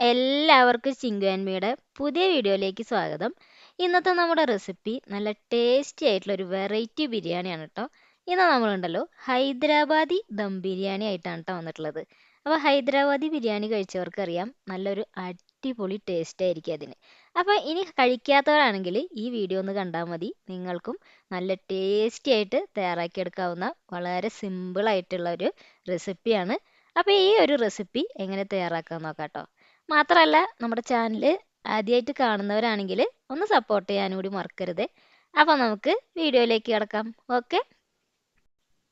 എല്ലാവർക്കും ചിങ്കു ആൻമിയുടെ പുതിയ വീഡിയോയിലേക്ക് സ്വാഗതം. ഇന്നത്തെ നമ്മുടെ റെസിപ്പി നല്ല ടേസ്റ്റി ആയിട്ടുള്ള ഒരു വെറൈറ്റി ബിരിയാണിയാണ് കേട്ടോ. ഇന്ന് നമ്മളുണ്ടല്ലോ ഹൈദരാബാദി ദം ബിരിയാണി ആയിട്ടാണ് കേട്ടോ വന്നിട്ടുള്ളത്. അപ്പോൾ ഹൈദരാബാദി ബിരിയാണി കഴിച്ചവർക്കറിയാം നല്ലൊരു അടിപൊളി ടേസ്റ്റ് ആയിരിക്കും അതിന്. അപ്പോൾ ഇനി കഴിക്കാത്തവരാണെങ്കിൽ ഈ വീഡിയോ ഒന്ന് കണ്ടാൽ മതി. നിങ്ങൾക്കും നല്ല ടേസ്റ്റി ആയിട്ട് തയ്യാറാക്കിയെടുക്കാവുന്ന വളരെ സിമ്പിളായിട്ടുള്ള ഒരു റെസിപ്പിയാണ് അപ്പോൾ ഈ ഒരു റെസിപ്പി എങ്ങനെ തയ്യാറാക്കാൻ നോക്കാം കേട്ടോ മാത്രമല്ല നമ്മുടെ ചാനൽ ആദ്യമായിട്ട് കാണുന്നവരാണെങ്കിൽ ഒന്ന് സപ്പോർട്ട് ചെയ്യാനും കൂടി മറക്കരുത്. അപ്പോൾ നമുക്ക് വീഡിയോയിലേക്ക് കിടക്കാം. ഓക്കെ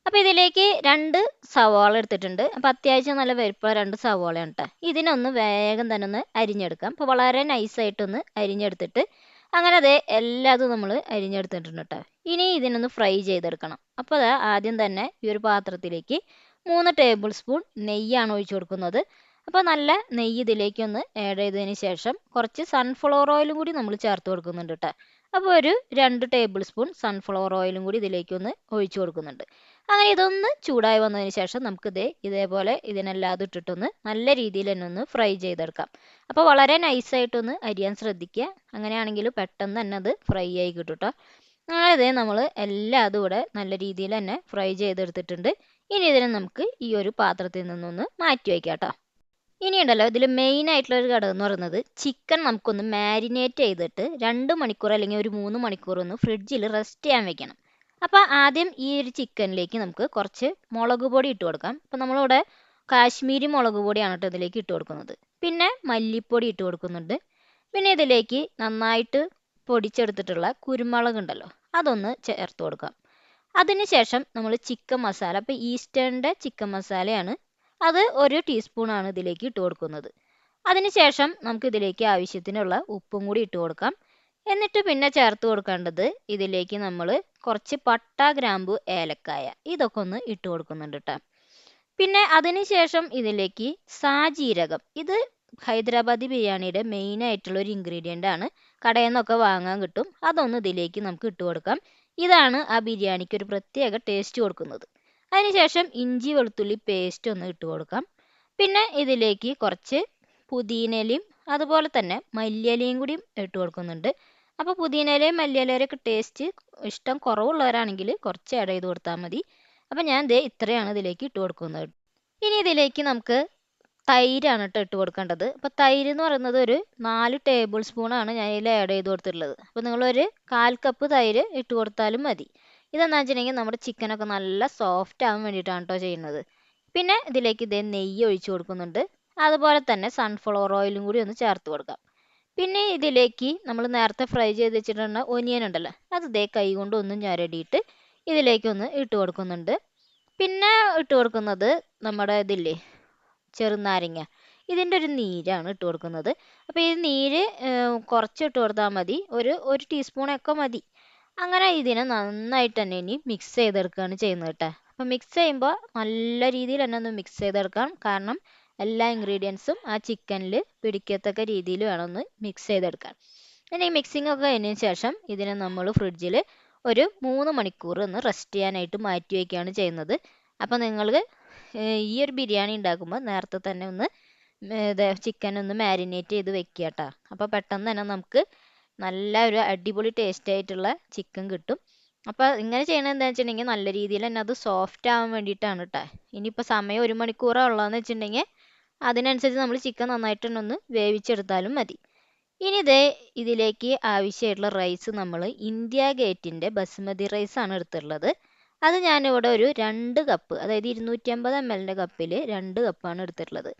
അപ്പോൾ ഇതിലേക്ക് രണ്ട് സവാള എടുത്തിട്ടുണ്ട്. അപ്പോൾ അത്യാവശ്യം നല്ല വലുപ്പമുള്ള രണ്ട് സവാളയാണ് കേട്ടോ ഇതിനൊന്ന് വേഗം തന്നെ ഒന്ന് അരിഞ്ഞെടുക്കാം. അപ്പോൾ വളരെ നൈസായിട്ടൊന്ന് അരിഞ്ഞെടുത്തിട്ട് അങ്ങനെ അതേ എല്ലാതും നമ്മൾ അരിഞ്ഞെടുത്തിട്ടുണ്ട് കേട്ടോ ഇനി ഇതിനൊന്ന് ഫ്രൈ ചെയ്തെടുക്കണം. അപ്പോൾ അതാ ആദ്യം തന്നെ ഈ ഒരു പാത്രത്തിലേക്ക് മൂന്ന് ടേബിൾ സ്പൂൺ നെയ്യാണ് ഒഴിച്ചു കൊടുക്കുന്നത്. അപ്പോൾ നല്ല നെയ്യ് ഇതിലേക്ക് ഒന്ന് ആഡ് ചെയ്തതിന് ശേഷം കുറച്ച് സൺഫ്ലവർ ഓയിലും കൂടി നമ്മൾ ചേർത്ത് കൊടുക്കുന്നുണ്ട് കേട്ടോ അപ്പോൾ ഒരു രണ്ട് ടേബിൾ സ്പൂൺ സൺഫ്ലവർ ഓയിലും കൂടി ഇതിലേക്ക് ഒന്ന് ഒഴിച്ചു കൊടുക്കുന്നുണ്ട്. അങ്ങനെ ഇതൊന്ന് ചൂടായി വന്നതിന് ശേഷം നമുക്ക് ഇതേ ഇതേപോലെ ഇതിനെല്ലാം ഇട്ടിട്ടൊന്ന് നല്ല രീതിയിൽ തന്നെ ഒന്ന് ഫ്രൈ ചെയ്തെടുക്കാം. അപ്പോൾ വളരെ നൈസായിട്ടൊന്ന് അരിയാൻ ശ്രദ്ധിക്കുക. അങ്ങനെയാണെങ്കിൽ പെട്ടെന്ന് തന്നെ അത് ഫ്രൈ ആയി കിട്ടും കേട്ടോ അങ്ങനെ ഇതേ നമ്മൾ എല്ലാം അതുകൂടെ നല്ല രീതിയിൽ തന്നെ ഫ്രൈ ചെയ്തെടുത്തിട്ടുണ്ട്. ഇനി ഇതിനെ നമുക്ക് ഈ ഒരു പാത്രത്തിൽ നിന്നൊന്ന് മാറ്റി വയ്ക്കാം കേട്ടോ ഇനി ഉണ്ടല്ലോ ഇതിൽ മെയിൻ ആയിട്ടുള്ള ഒരു ഘടകം എന്ന് പറയുന്നത് ചിക്കൻ നമുക്കൊന്ന് മാരിനേറ്റ് ചെയ്തിട്ട് രണ്ട് മണിക്കൂർ അല്ലെങ്കിൽ ഒരു മൂന്ന് മണിക്കൂർ ഒന്ന് ഫ്രിഡ്ജിൽ റെസ്റ്റ് ചെയ്യാൻ വെക്കണം. അപ്പോൾ ആദ്യം ഈ ഒരു ചിക്കനിലേക്ക് നമുക്ക് കുറച്ച് മുളക് പൊടി ഇട്ട് കൊടുക്കാം. അപ്പോൾ നമ്മളിവിടെ കാശ്മീരി മുളക് പൊടിയാണ് കേട്ടോ ഇതിലേക്ക് ഇട്ട് കൊടുക്കുന്നത്. പിന്നെ മല്ലിപ്പൊടി ഇട്ട് കൊടുക്കുന്നുണ്ട്. പിന്നെ ഇതിലേക്ക് നന്നായിട്ട് പൊടിച്ചെടുത്തിട്ടുള്ള കുരുമുളക് ഉണ്ടല്ലോ അതൊന്ന് ചേർത്ത് കൊടുക്കാം. അതിനുശേഷം നമ്മൾ ചിക്കൻ മസാല അപ്പോൾ ഈസ്റ്റേണിന്റെ ചിക്കൻ മസാലയാണ് അത് ഒരു ടീസ്പൂണാണ് ഇതിലേക്ക് ഇട്ട് കൊടുക്കുന്നത്. അതിനുശേഷം നമുക്ക് ഇതിലേക്ക് ആവശ്യത്തിനുള്ള ഉപ്പും കൂടി ഇട്ട് കൊടുക്കാം. എന്നിട്ട് പിന്നെ ചേർത്ത് കൊടുക്കേണ്ടത് ഇതിലേക്ക് നമ്മൾ കുറച്ച് പട്ട ഗ്രാമ്പു ഏലക്കായ ഇതൊക്കെ ഒന്ന് ഇട്ട് കൊടുക്കുന്നുണ്ട് കേട്ടോ പിന്നെ അതിനുശേഷം ഇതിലേക്ക് സാജീരകം. ഇത് ഹൈദരാബാദി ബിരിയാണിയുടെ മെയിൻ ആയിട്ടുള്ള ഒരു ഇൻഗ്രീഡിയന്റ് ആണ്. കടയിൽ നിന്നൊക്കെ വാങ്ങാൻ കിട്ടും. അതൊന്ന് ഇതിലേക്ക് നമുക്ക് ഇട്ട് കൊടുക്കാം. ഇതാണ് ആ ബിരിയാണിക്ക് ഒരു പ്രത്യേക ടേസ്റ്റ് കൊടുക്കുന്നത്. അതിനുശേഷം ഇഞ്ചി വെളുത്തുള്ളി പേസ്റ്റ് ഒന്ന് ഇട്ട് കൊടുക്കാം. പിന്നെ ഇതിലേക്ക് കുറച്ച് പുതിനയിലയും അതുപോലെ തന്നെ മല്ലിയിലയും കൂടി ഇട്ട് കൊടുക്കുന്നുണ്ട്. അപ്പോൾ പുതിനയിലയും മല്ലിയിലയൊക്കെ ടേസ്റ്റ് ഇഷ്ടം കുറവുള്ളവരാണെങ്കിൽ കുറച്ച് ആഡ് ചെയ്ത് കൊടുത്താൽ മതി. അപ്പോൾ ഞാൻ ദേ ഇത്രയാണ് ഇതിലേക്ക് ഇട്ട് കൊടുക്കുന്നത്. ഇനി ഇതിലേക്ക് നമുക്ക് തൈരാണ് കേട്ടോ ഇട്ട് കൊടുക്കേണ്ടത്. അപ്പോൾ തൈര് എന്ന് പറയുന്നത് ഒരു നാല് ടേബിൾ സ്പൂണാണ് ഞാൻ ഇതിൽ ആഡ് ചെയ്ത് കൊടുത്തിട്ടുള്ളത്. അപ്പോൾ നിങ്ങളൊരു കാൽ കപ്പ് തൈര് ഇട്ട് കൊടുത്താലും മതി. ഇതെന്താ വെച്ചിട്ടുണ്ടെങ്കിൽ നമ്മുടെ ചിക്കനൊക്കെ നല്ല സോഫ്റ്റ് ആവാൻ വേണ്ടിയിട്ടാണ് കേട്ടോ ചെയ്യുന്നത്. പിന്നെ ഇതിലേക്ക് ഇതേ നെയ്യ് ഒഴിച്ചു കൊടുക്കുന്നുണ്ട്. അതുപോലെ തന്നെ സൺഫ്ലവർ ഓയിലും കൂടി ഒന്ന് ചേർത്ത് കൊടുക്കാം. പിന്നെ ഇതിലേക്ക് നമ്മൾ നേരത്തെ ഫ്രൈ ചെയ്ത് വെച്ചിട്ടുള്ള ഒനിയൻ ഉണ്ടല്ലോ അത് ഇതേ കൈ കൊണ്ട് ഒന്ന് ഞരടിയിട്ട് ഇതിലേക്കൊന്ന് ഇട്ട് കൊടുക്കുന്നുണ്ട്. പിന്നെ ഇട്ട് കൊടുക്കുന്നത് നമ്മുടെ ഇതില്ലേ ചെറുനാരങ്ങ. ഇതിന്റെ ഒരു നീരാണ് ഇട്ട് കൊടുക്കുന്നത്. അപ്പോൾ ഈ നീര് കുറച്ച് ഇട്ട് കൊടുത്താൽ മതി. ഒരു ഒരു ടീസ്പൂണൊക്കെ മതി. അങ്ങനെ ഇതിനെ നന്നായിട്ട് തന്നെ ഇനി മിക്സ് ചെയ്തെടുക്കുകയാണ് ചെയ്യുന്നത് കേട്ടോ. അപ്പോൾ മിക്സ് ചെയ്യുമ്പോൾ നല്ല രീതിയിൽ തന്നെ ഒന്ന് മിക്സ് ചെയ്തെടുക്കാം കാരണം എല്ലാ ഇൻഗ്രീഡിയൻസും ആ ചിക്കനിൽ പിടിക്കത്തക്ക രീതിയിൽ വേണം ഒന്ന് മിക്സ് ചെയ്തെടുക്കാൻ. ഇനി മിക്സിംഗ് ഒക്കെ കഴിഞ്ഞതിന് ശേഷം ഇതിനെ നമ്മൾ ഫ്രിഡ്ജിൽ ഒരു മൂന്ന് മണിക്കൂർ ഒന്ന് റെസ്റ്റ് ചെയ്യാനായിട്ട് മാറ്റി വയ്ക്കുകയാണ് ചെയ്യുന്നത്. അപ്പോൾ നിങ്ങൾ ഈ ഒരു ബിരിയാണി ഉണ്ടാക്കുമ്പോൾ നേരത്തെ തന്നെ ഒന്ന് ചിക്കൻ ഒന്ന് മാരിനേറ്റ് ചെയ്ത് വെക്കുക കേട്ടോ. അപ്പോൾ പെട്ടെന്ന് തന്നെ നമുക്ക് നല്ല ഒരു അടിപൊളി ടേസ്റ്റ് ആയിട്ടുള്ള ചിക്കൻ കിട്ടും. അപ്പോൾ ഇങ്ങനെ ചെയ്യണത് എന്താ വെച്ചിട്ടുണ്ടെങ്കിൽ നല്ല രീതിയിൽ തന്നെ അത് സോഫ്റ്റ് ആവാൻ വേണ്ടിയിട്ടാണ് കേട്ടോ ഇനിയിപ്പോൾ സമയം ഒരു മണിക്കൂറേ ഉള്ളതെന്ന് വെച്ചിട്ടുണ്ടെങ്കിൽ അതിനനുസരിച്ച് നമ്മൾ ചിക്കൻ നന്നായിട്ട് തന്നെ ഒന്ന് വേവിച്ചെടുത്താലും മതി. ഇനി ഇതേ ഇതിലേക്ക് ആവശ്യമായിട്ടുള്ള റൈസ് നമ്മൾ ഇന്ത്യ ഗേറ്റിന്റെ ബസുമതി റൈസ് ആണ് എടുത്തിട്ടുള്ളത്. അത് ഞാനിവിടെ ഒരു രണ്ട് കപ്പ് അതായത് ഇരുന്നൂറ്റി അമ്പത് എം എല്ലിന്റെ കപ്പിൽ രണ്ട് കപ്പാണ് എടുത്തിട്ടുള്ളത്.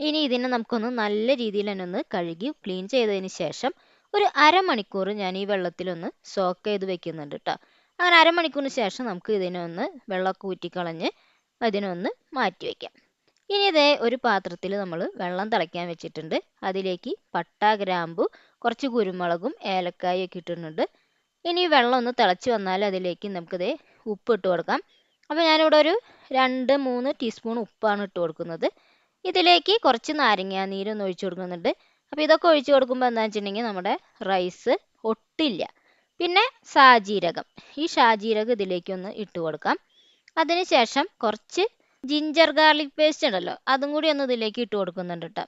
ഇനി ഇതിനെ നമുക്കൊന്ന് നല്ല രീതിയിൽ തന്നെ ഒന്ന് കഴുകി ക്ലീൻ ചെയ്തതിന് ശേഷം ഒരു അരമണിക്കൂർ ഞാൻ ഈ വെള്ളത്തിലൊന്ന് സോക്ക് ചെയ്ത് വെക്കുന്നുണ്ട് കേട്ടോ അങ്ങനെ അരമണിക്കൂറിന് ശേഷം നമുക്ക് ഇതിനൊന്ന് വെള്ളമൊക്കെ ഊറ്റിക്കളഞ്ഞ് അതിനൊന്ന് മാറ്റി വയ്ക്കാം ഇനി ഇതേ ഒരു പാത്രത്തിൽ നമ്മൾ വെള്ളം തിളയ്ക്കാൻ വെച്ചിട്ടുണ്ട്. അതിലേക്ക് പട്ട ഗ്രാമ്പു കുറച്ച് കുരുമുളകും ഏലക്കായും ഒക്കെ ഇട്ടിട്ടുണ്ട്. ഇനി വെള്ളം ഒന്ന് തിളച്ച് വന്നാൽ അതിലേക്ക് നമുക്കിതേ ഉപ്പ് ഇട്ട് കൊടുക്കാം. അപ്പോൾ ഞാനിവിടെ ഒരു രണ്ട് മൂന്ന് ടീസ്പൂൺ ഉപ്പാണ് ഇട്ട് കൊടുക്കുന്നത്. ഇതിലേക്ക് കുറച്ച് നാരങ്ങ നീരൊന്ന് ഒഴിച്ചു കൊടുക്കുന്നുണ്ട്. അപ്പോൾ ഇതൊക്കെ ഒഴിച്ചു കൊടുക്കുമ്പോൾ എന്താ വെച്ചിട്ടുണ്ടെങ്കിൽ നമ്മുടെ റൈസ് ഒട്ടില്ല. പിന്നെ സാജീരകം ഈ ഷാജീരകം ഇതിലേക്കൊന്ന് ഇട്ട് കൊടുക്കാം. അതിനുശേഷം കുറച്ച് ജിഞ്ചർ ഗാർലിക് പേസ്റ്റ് ഉണ്ടല്ലോ അതും കൂടി ഒന്ന് ഇതിലേക്ക് ഇട്ട് കൊടുക്കുന്നുണ്ട് കേട്ടോ.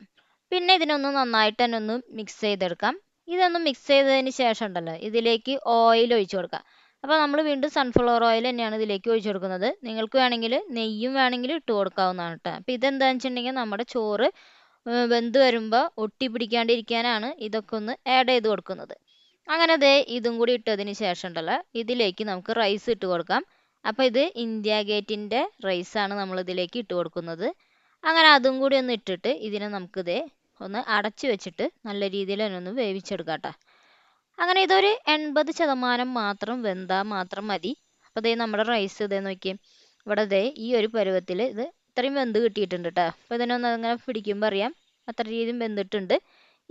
പിന്നെ ഇതിനൊന്ന് നന്നായിട്ട് തന്നെ ഒന്ന് മിക്സ് ചെയ്തെടുക്കാം. ഇതൊന്ന് മിക്സ് ചെയ്തതിന് ശേഷം ഉണ്ടല്ലോ ഇതിലേക്ക് ഓയിൽ ഒഴിച്ചു കൊടുക്കാം അപ്പോൾ നമ്മൾ വീണ്ടും സൺഫ്ലവർ ഓയിൽ തന്നെയാണ് ഇതിലേക്ക് ഒഴിച്ചു കൊടുക്കുന്നത്. നിങ്ങൾക്ക് വേണമെങ്കിൽ നെയ്യും വേണമെങ്കിൽ ഇട്ട് കൊടുക്കാവുന്നതാണ് കേട്ടോ. അപ്പോൾ ഇതെന്താണെന്ന് വെച്ചിട്ടുണ്ടെങ്കിൽ നമ്മുടെ ചോറ് വെന്ത് വരുമ്പോൾ ഒട്ടി പിടിക്കാണ്ടിരിക്കാനാണ് ഇതൊക്കെ ഒന്ന് ആഡ് ചെയ്ത് കൊടുക്കുന്നത്. അങ്ങനെ ദേ ഇതും കൂടി ഇട്ടതിന് ശേഷം ഉണ്ടല്ലോ ഇതിലേക്ക് നമുക്ക് റൈസ് ഇട്ട് കൊടുക്കാം. അപ്പോൾ ഇത് ഇന്ത്യ ഗേറ്റിന്റെ റൈസാണ് നമ്മൾ ഇതിലേക്ക് ഇട്ട് കൊടുക്കുന്നത്. അങ്ങനെ അതും കൂടി ഒന്ന് ഇട്ടിട്ട് ഇതിനെ നമുക്ക് ദേ ഒന്ന് അടച്ചു വെച്ചിട്ട് നല്ല രീതിയിൽ തന്നെ ഒന്ന് വേവിച്ചെടുക്കാം കേട്ടോ. അങ്ങനെ ഇതൊരു എൺപത് ശതമാനം മാത്രം വെന്താൽ മാത്രം മതി. അപ്പോൾ ദേ നമ്മുടെ റൈസ് ഇതേ നോക്കിയേ ഇവിടെ ദേ ഈ ഒരു പരുവത്തിൽ ഇത് ഇത്രയും വെന്ത് കിട്ടിയിട്ടുണ്ട് കേട്ടോ അപ്പോൾ ഇതിനൊന്ന് അങ്ങനെ പിടിക്കുമ്പോൾ അറിയാം. അത്ര രീതിയും വെന്തിട്ടുണ്ട്.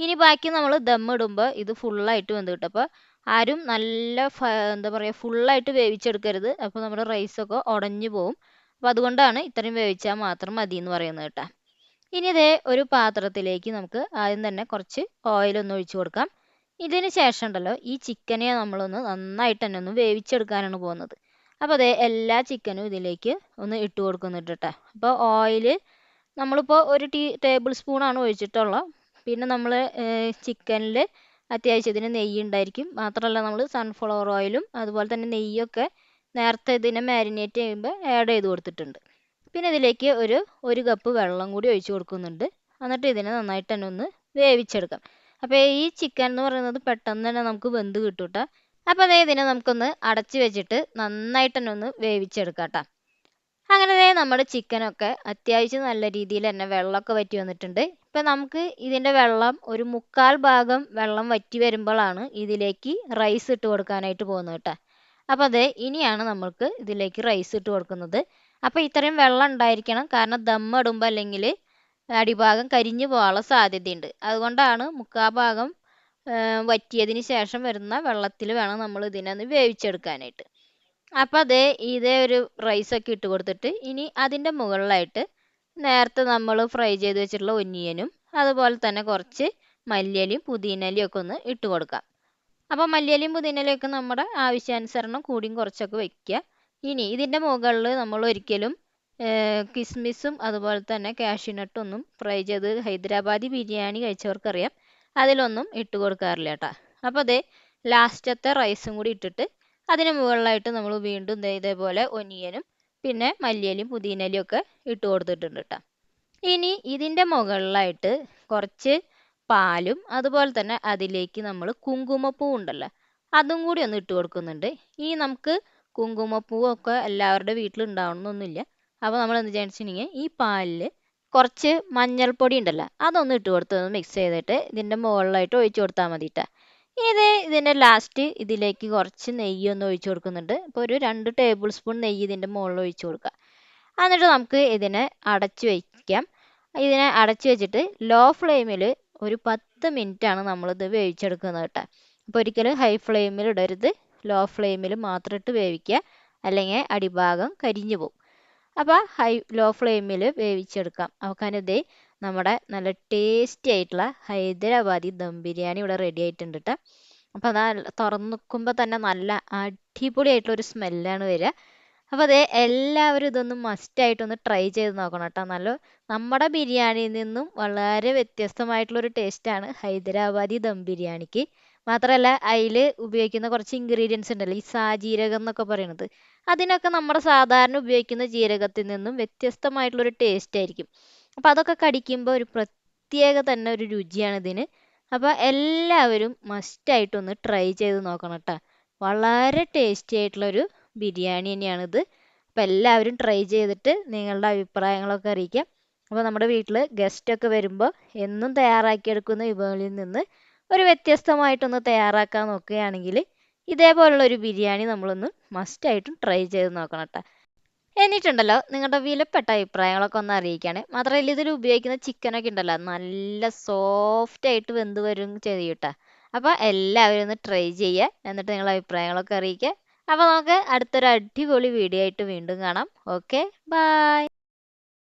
ഇനി ബാക്കി നമ്മൾ ദം ഇടുമ്പോൾ ഇത് ഫുള്ളായിട്ട് വെന്ത് കിട്ടും. അപ്പോൾ ആരും നല്ല എന്താ പറയുക ഫുള്ളായിട്ട് വേവിച്ചെടുക്കരുത്. അപ്പോൾ നമ്മുടെ റൈസൊക്കെ ഉടഞ്ഞു പോവും. അപ്പോൾ അതുകൊണ്ടാണ് ഇത്രയും വേവിച്ചാൽ മാത്രം മതി എന്ന് പറയുന്നത് കേട്ടോ. ഇനി ഇതേ ഒരു പാത്രത്തിലേക്ക് നമുക്ക് ആദ്യം തന്നെ കുറച്ച് ഓയിലൊന്ന് ഒഴിച്ചു കൊടുക്കാം. ഇതിന് ശേഷം ഉണ്ടല്ലോ ഈ ചിക്കനെ നമ്മളൊന്ന് നന്നായിട്ട് തന്നെ ഒന്ന് വേവിച്ചെടുക്കാനാണ് പോകുന്നത്. അപ്പോൾ അതേ എല്ലാ ചിക്കനും ഇതിലേക്ക് ഒന്ന് ഇട്ട് കൊടുക്കുന്നുണ്ട് കേട്ടോ അപ്പോൾ ഓയിൽ നമ്മളിപ്പോൾ ഒരു ടീ ടേബിൾ സ്പൂണാണ് ഒഴിച്ചിട്ടുള്ളത് പിന്നെ നമ്മൾ ചിക്കനിൽ അത്യാവശ്യത്തിന് നെയ്യ് ഉണ്ടായിരിക്കും. മാത്രമല്ല നമ്മൾ സൺഫ്ലവർ ഓയിലും അതുപോലെ തന്നെ നെയ്യൊക്കെ നേരത്തെ ഇതിനെ മാരിനേറ്റ് ചെയ്യുമ്പോൾ ആഡ് ചെയ്ത് കൊടുത്തിട്ടുണ്ട്. പിന്നെ ഇതിലേക്ക് ഒരു ഒരു കപ്പ് വെള്ളം കൂടി ഒഴിച്ച് കൊടുക്കുന്നുണ്ട്. എന്നിട്ട് ഇതിനെ നന്നായിട്ട് തന്നെ ഒന്ന് വേവിച്ചെടുക്കാം. അപ്പോൾ ഈ ചിക്കൻ എന്ന് പറയുന്നത് പെട്ടെന്ന് തന്നെ നമുക്ക് വെന്ത് കിട്ടും കേട്ടോ അപ്പോൾ അതേ ഇതിനെ നമുക്കൊന്ന് അടച്ചു വെച്ചിട്ട് നന്നായിട്ട് തന്നെ ഒന്ന് വേവിച്ചെടുക്കാം കേട്ടോ അങ്ങനെ ദേ നമ്മുടെ ചിക്കനൊക്കെ അത്യാവശ്യം നല്ല രീതിയിൽ തന്നെ വെള്ളമൊക്കെ വറ്റി വന്നിട്ടുണ്ട്. ഇപ്പം നമുക്ക് ഇതിന്റെ വെള്ളം ഒരു മുക്കാൽ ഭാഗം വെള്ളം വറ്റി വരുമ്പോഴാണ് ഇതിലേക്ക് റൈസ് ഇട്ട് കൊടുക്കാനായിട്ട് പോകുന്നത് കേട്ടോ. അപ്പോൾ അതെ ഇനിയാണ് നമ്മൾക്ക് ഇതിലേക്ക് റൈസ് ഇട്ട് കൊടുക്കുന്നത്. അപ്പോൾ ഇത്രയും വെള്ളം ഉണ്ടായിരിക്കണം. കാരണം ദം ഇടുമ്പോൾ അല്ലെങ്കിൽ അടിഭാഗം കരിഞ്ഞു പോകാനുള്ള സാധ്യതയുണ്ട്. അതുകൊണ്ടാണ് മുക്കാൽ ഭാഗം വറ്റിയതിന് ശേഷം വരുന്ന വെള്ളത്തിൽ വേണം നമ്മൾ ഇതിനൊന്ന് വേവിച്ചെടുക്കാനായിട്ട്. അപ്പോൾ അതേ ഇതേ ഒരു റൈസൊക്കെ ഇട്ട് കൊടുത്തിട്ട് ഇനി അതിന്റെ മുകളിലായിട്ട് നേരത്തെ നമ്മൾ ഫ്രൈ ചെയ്ത് വെച്ചിട്ടുള്ള ഒന്നിയനും അതുപോലെ തന്നെ കുറച്ച് മല്ലിയലയും പുതിയനലിയും ഒക്കെ ഒന്ന് ഇട്ട് കൊടുക്കാം. അപ്പോൾ മല്ലിയലയും പുതിനയിലയും ഒക്കെ നമ്മുടെ ആവശ്യാനുസരണം കൂടിയും കുറച്ചൊക്കെ വെക്കുക ഇനി ഇതിന്റെ മുകളിൽ നമ്മൾ ഒരിക്കലും കിസ്മിസും അതുപോലെ തന്നെ കാഷ്യൂനട്ടും ഒന്നും ഫ്രൈ ചെയ്ത് ഹൈദരാബാദി ബിരിയാണി കഴിച്ചവർക്കറിയാം. അതിലൊന്നും ഇട്ട് കൊടുക്കാറില്ല കേട്ടോ. അപ്പോൾ അതേ ലാസ്റ്റത്തെ റൈസും കൂടി ഇട്ടിട്ട് അതിന് മുകളിലായിട്ട് നമ്മൾ വീണ്ടും ഇതേപോലെ ഒനിയനും പിന്നെ മല്ലിയലും പുതിയനലിയും ഒക്കെ ഇട്ട് കൊടുത്തിട്ടുണ്ട് കേട്ടോ. ഇനി ഇതിന്റെ മുകളിലായിട്ട് കുറച്ച് പാലും അതുപോലെ തന്നെ അതിലേക്ക് നമ്മൾ കുങ്കുമപ്പൂ ഉണ്ടല്ലോ അതും കൂടി ഒന്ന് ഇട്ട് കൊടുക്കുന്നുണ്ട്. ഇനി നമുക്ക് കുങ്കുമപ്പൂവൊക്കെ എല്ലാവരുടെ വീട്ടിലും ഉണ്ടാവണമെന്നൊന്നുമില്ല. അപ്പോൾ നമ്മൾ എന്ത് ചെയ്യണമെന്നുവെച്ചിട്ടുണ്ടെങ്കിൽ ഈ പാലിൽ കുറച്ച് മഞ്ഞൾപ്പൊടി ഉണ്ടല്ലോ അതൊന്ന് ഇട്ട് കൊടുത്ത് ഒന്ന് മിക്സ് ചെയ്തിട്ട് ഇതിന്റെ മുകളിലായിട്ട് ഒഴിച്ചു കൊടുത്താൽ മതി കേട്ടോ ഇത് ഇതിന്റെ ലാസ്റ്റ് ഇതിലേക്ക് കുറച്ച് നെയ്യ് ഒന്ന് ഒഴിച്ചു കൊടുക്കുന്നുണ്ട്. അപ്പോൾ ഒരു രണ്ട് ടേബിൾ സ്പൂൺ നെയ്യ് ഇതിന്റെ മുകളിൽ ഒഴിച്ചു കൊടുക്കുക എന്നിട്ട് നമുക്ക് ഇതിനെ അടച്ചു വയ്ക്കാം ഇതിനെ അടച്ചു വെച്ചിട്ട് ലോ ഫ്ലെയിമിൽ ഒരു പത്ത് മിനിറ്റാണ് നമ്മളിത് വേവിച്ചെടുക്കുന്നത് കേട്ടോ അപ്പോൾ ഒരിക്കലും ഹൈ ഫ്ലെയിമിൽ ഇടരുത്. ലോ ഫ്ലെയിമിൽ മാത്രം ഇട്ട് വേവിക്കുക അല്ലെങ്കിൽ അടിഭാഗം കരിഞ്ഞു പോകും. അപ്പോൾ ഹൈ ലോ ഫ്ലെയിമിൽ വേവിച്ചെടുക്കാം. അവക്കാനിതേ നമ്മുടെ നല്ല ടേസ്റ്റി ആയിട്ടുള്ള ഹൈദരാബാദി ദം ബിരിയാണി ഇവിടെ റെഡി ആയിട്ടുണ്ട് കേട്ടോ അപ്പോൾ അതാ തുറന്ന് നോക്കുമ്പോൾ തന്നെ നല്ല അടിപൊളിയായിട്ടുള്ള ഒരു സ്മെല്ലാണ് വരിക. അപ്പോൾ അതെ എല്ലാവരും ഇതൊന്ന് മസ്റ്റായിട്ടൊന്ന് ട്രൈ ചെയ്ത് നോക്കണം കേട്ടോ നല്ല നമ്മുടെ ബിരിയാണിയിൽ നിന്നും വളരെ വ്യത്യസ്തമായിട്ടുള്ളൊരു ടേസ്റ്റാണ് ഹൈദരാബാദി ദം ബിരിയാണിക്ക്. മാത്രമല്ല അതിൽ ഉപയോഗിക്കുന്ന കുറച്ച് ഇൻഗ്രീഡിയൻസ് ഉണ്ടല്ലോ ഈ സാജീരകം എന്നൊക്കെ പറയുന്നത് അതിനൊക്കെ നമ്മുടെ സാധാരണ ഉപയോഗിക്കുന്ന ജീരകത്തിൽ നിന്നും വ്യത്യസ്തമായിട്ടുള്ളൊരു ടേസ്റ്റ് ആയിരിക്കും. അപ്പോൾ അതൊക്കെ കടിക്കുമ്പോൾ ഒരു പ്രത്യേക തന്നെ ഒരു രുചിയാണ് ഇതിന്. അപ്പോൾ എല്ലാവരും മസ്റ്റായിട്ടൊന്ന് ട്രൈ ചെയ്ത് നോക്കണം കേട്ടോ വളരെ ടേസ്റ്റി ആയിട്ടുള്ളൊരു ബിരിയാണി തന്നെയാണിത് അപ്പോൾ എല്ലാവരും ട്രൈ ചെയ്തിട്ട് നിങ്ങളുടെ അഭിപ്രായങ്ങളൊക്കെ അറിയിക്കാം. അപ്പോൾ നമ്മുടെ വീട്ടിൽ ഗസ്റ്റൊക്കെ വരുമ്പോൾ എന്നും തയ്യാറാക്കിയെടുക്കുന്ന വിഭവങ്ങളിൽ നിന്ന് ഒരു വ്യത്യസ്തമായിട്ടൊന്ന് തയ്യാറാക്കാൻ നോക്കുകയാണെങ്കിൽ ഇതേപോലുള്ള ഒരു ബിരിയാണി നമ്മളൊന്ന് മസ്റ്റായിട്ടും ട്രൈ ചെയ്ത് നോക്കണം കേട്ടോ എന്നിട്ടുണ്ടല്ലോ നിങ്ങളുടെ വിലപ്പെട്ട അഭിപ്രായങ്ങളൊക്കെ ഒന്ന് അറിയിക്കുകയാണ്. മാത്രമല്ല ഇതിൽ ഉപയോഗിക്കുന്ന ചിക്കനൊക്കെ ഉണ്ടല്ലോ നല്ല സോഫ്റ്റ് ആയിട്ട് വെന്ത് വരും ചെയ്യും കേട്ടോ അപ്പോൾ എല്ലാവരും ഒന്ന് ട്രൈ ചെയ്യുക എന്നിട്ട് നിങ്ങളുടെ അഭിപ്രായങ്ങളൊക്കെ അറിയിക്കുക. അപ്പോൾ നമുക്ക് അടുത്തൊരു അടിപൊളി വീഡിയോ ആയിട്ട് വീണ്ടും കാണാം. Okay bye